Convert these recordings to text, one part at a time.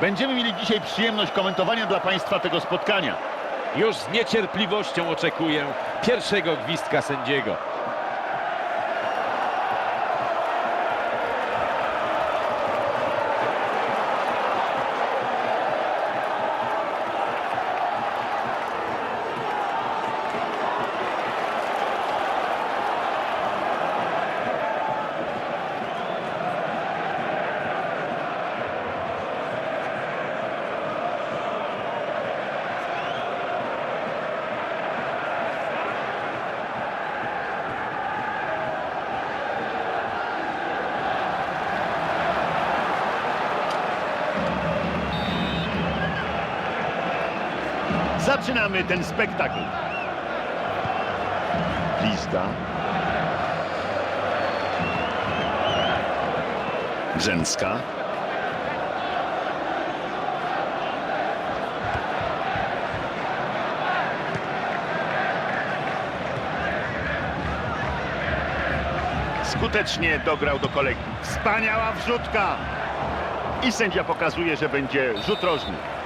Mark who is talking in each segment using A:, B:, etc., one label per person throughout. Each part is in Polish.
A: Będziemy mieli dzisiaj przyjemność komentowania dla Państwa tego spotkania.
B: Już z niecierpliwością oczekuję pierwszego gwizdka sędziego.
A: Zaczynamy ten spektakl. Lista. Brzęcka. Skutecznie dograł do kolegi. Wspaniała wrzutka. I sędzia pokazuje, że będzie rzut rożny.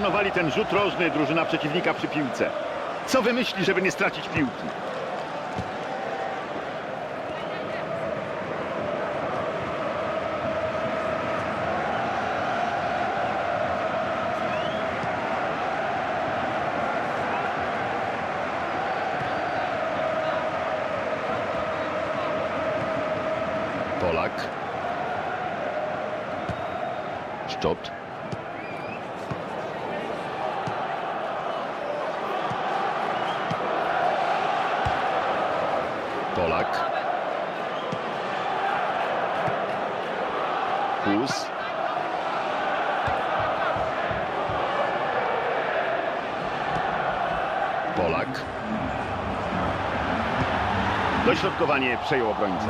A: Zmarnowali ten rzut rożny drużyna przeciwnika przy piłce. Co wymyśli, żeby nie stracić piłki? Polak. Szczot. Polak. Hus. Polak. Dośrodkowanie przejął obrońca.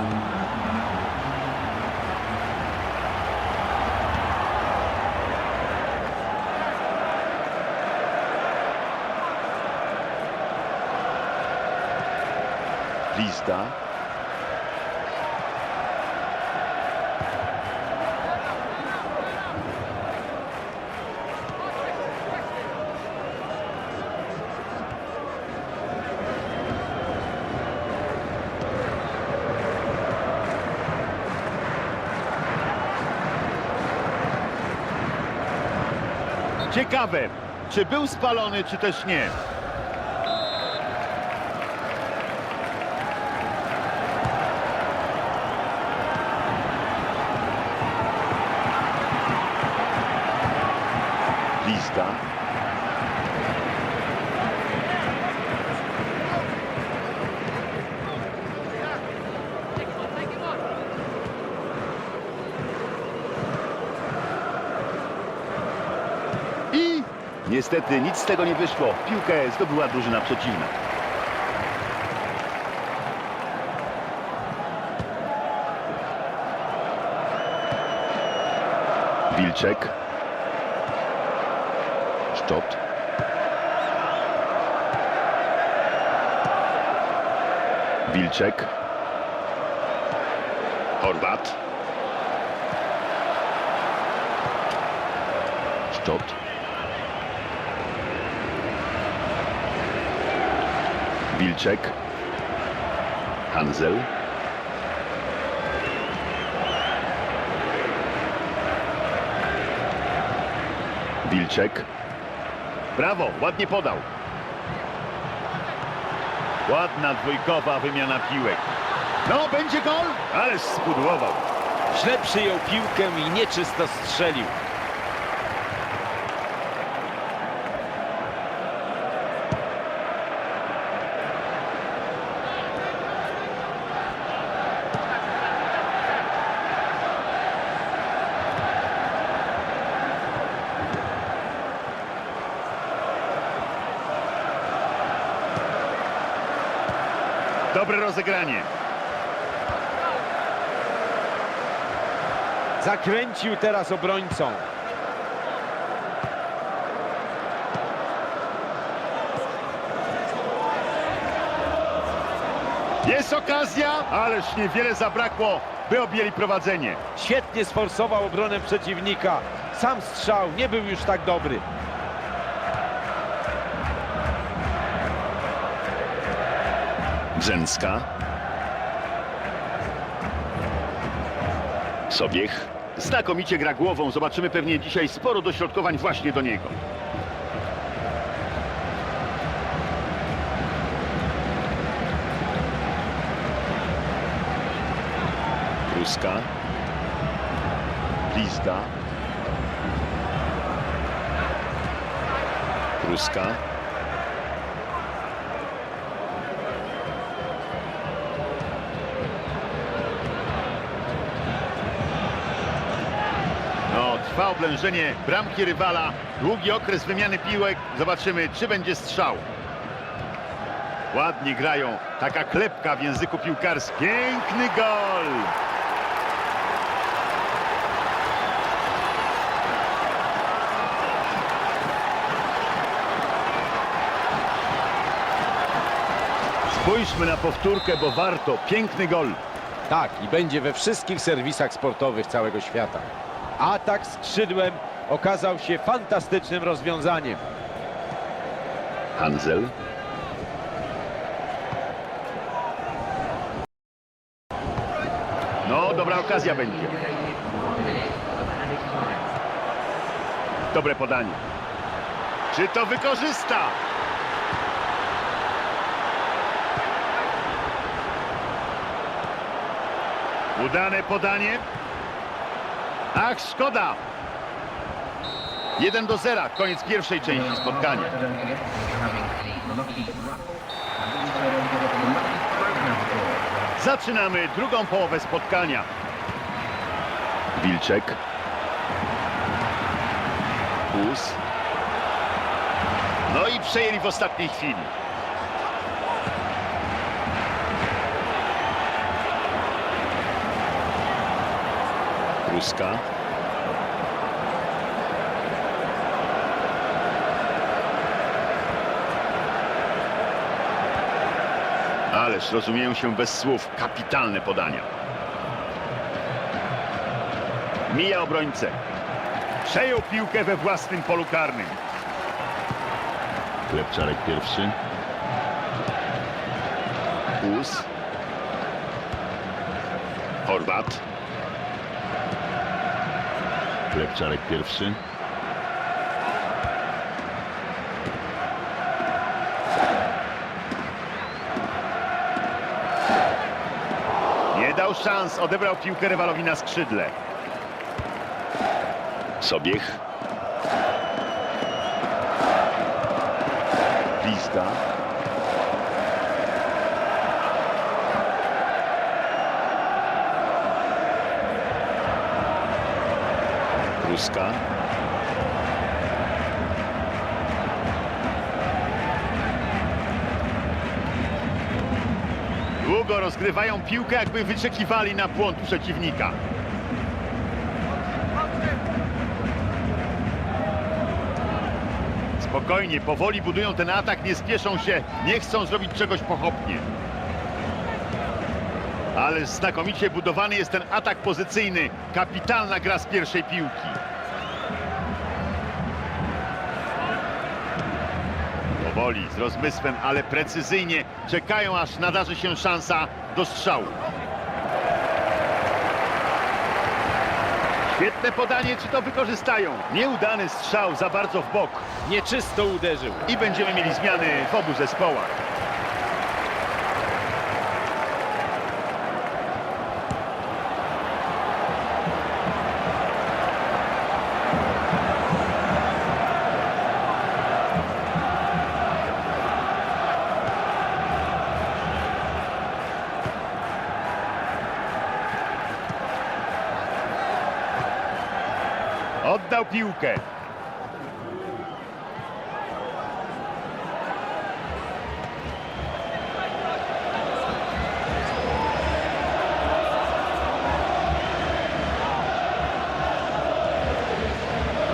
A: Lista. Ciekawe, czy był spalony, czy też nie. Lista. I niestety nic z tego nie wyszło. Piłkę zdobyła drużyna przeciwna. Wilczek. Szczot. Wilczek. Horvat. Szczot. Wilczek. Hanzel. Wilczek. Brawo, ładnie podał. Ładna dwójkowa wymiana piłek. No, będzie gol, ależ spudłował.
B: Źle przyjął piłkę i nieczysto strzelił.
A: Dobre rozegranie.
B: Zakręcił teraz obrońcą.
A: Jest okazja, ależ niewiele zabrakło, by objęli prowadzenie.
B: Świetnie sforsował obronę przeciwnika. Sam strzał nie był już tak dobry.
A: Brzęcka. Sobiech. Znakomicie gra głową. Zobaczymy pewnie dzisiaj sporo dośrodkowań właśnie do niego. Ruska. Blizda. Ruska. Trwa oblężenie bramki rywala. Długi okres wymiany piłek. Zobaczymy, czy będzie strzał. Ładnie grają. Taka klepka w języku piłkarskim. Piękny gol! Spójrzmy na powtórkę, bo warto. Piękny gol.
B: Tak, i będzie we wszystkich serwisach sportowych całego świata. Atak skrzydłem okazał się fantastycznym rozwiązaniem.
A: Hanzel. No, dobra okazja będzie. Dobre podanie. Czy to wykorzysta? Udane podanie. Ach, szkoda. 1 do 0, koniec pierwszej części spotkania. Zaczynamy drugą połowę spotkania. Wilczek. Bus. No i przejęli w ostatniej chwili. Ruska. Ależ rozumieją się bez słów. Kapitalne podania. Mija obrońcę. Przejął piłkę we własnym polu karnym. Klepczarek pierwszy. Us. Chorwat. Klepczarek pierwszy. Nie dał szans, odebrał piłkę rywalowi na skrzydle. Sobiech. Blizda. Długo rozgrywają piłkę, jakby wyczekiwali na błąd przeciwnika. Spokojnie, powoli budują ten atak, nie spieszą się, nie chcą zrobić czegoś pochopnie. Ale znakomicie budowany jest ten atak pozycyjny. Kapitalna gra z pierwszej piłki. Powoli, z rozmysłem, ale precyzyjnie czekają, aż nadarzy się szansa do strzału. Świetne podanie, czy to wykorzystają? Nieudany strzał za bardzo w bok.
B: Nieczysto uderzył.
A: I będziemy mieli zmiany w obu zespołach. Oddał piłkę.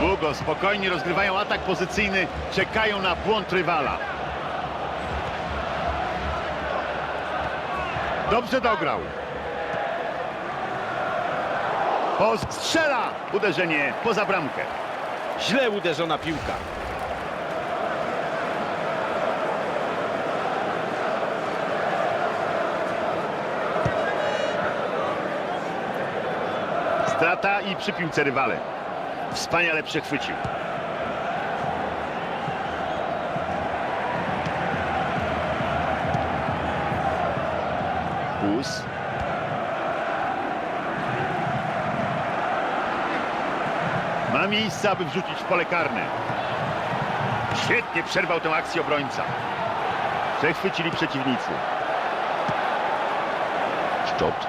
A: Długo, spokojnie rozgrywają atak pozycyjny, czekają na błąd rywala. Dobrze dograł. Post strzela. Uderzenie poza bramkę.
B: Źle uderzona piłka.
A: Strata i przy piłce rywale. Wspaniale przechwycił. Bus. Ma miejsce, aby wrzucić w pole karne. Świetnie przerwał tę akcję obrońca. Przechwycili przeciwnicy. Szczot.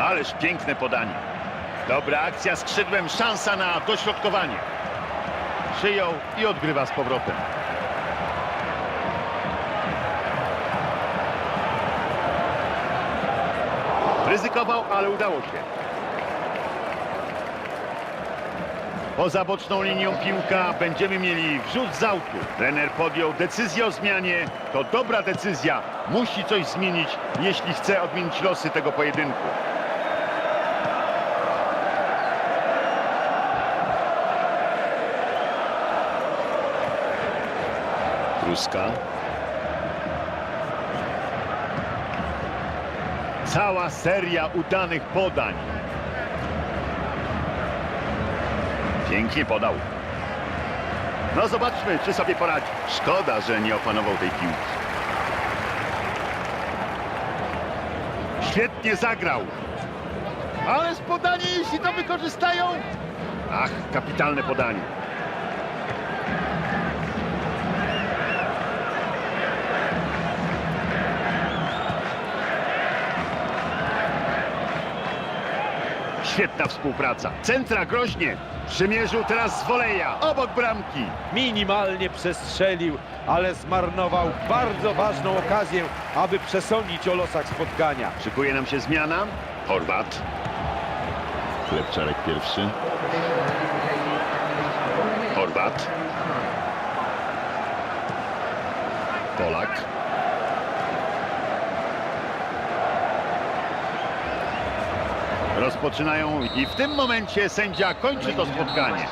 A: Ależ piękne podanie. Dobra akcja skrzydłem, szansa na dośrodkowanie. Przyjął i odgrywa z powrotem. Ryzykował, ale udało się. Poza boczną linią piłka będziemy mieli wrzut z autu. Trener podjął decyzję o zmianie. To dobra decyzja. Musi coś zmienić, jeśli chce odmienić losy tego pojedynku. Truska. Cała seria udanych podań. Pięknie podał. No zobaczmy, czy sobie poradzi. Szkoda, że nie opanował tej piłki. Świetnie zagrał. Ale z podanie, jeśli to wykorzystają. Ach, kapitalne podanie. Świetna współpraca. Centra groźnie. Przymierzył teraz z woleja. Obok bramki.
B: Minimalnie przestrzelił, ale zmarnował bardzo ważną okazję, aby przesądzić o losach spotkania.
A: Szykuje nam się zmiana. Chorwat. Klepczarek pierwszy. Chorwat. Polak. Rozpoczynają i w tym momencie sędzia kończy to spotkanie.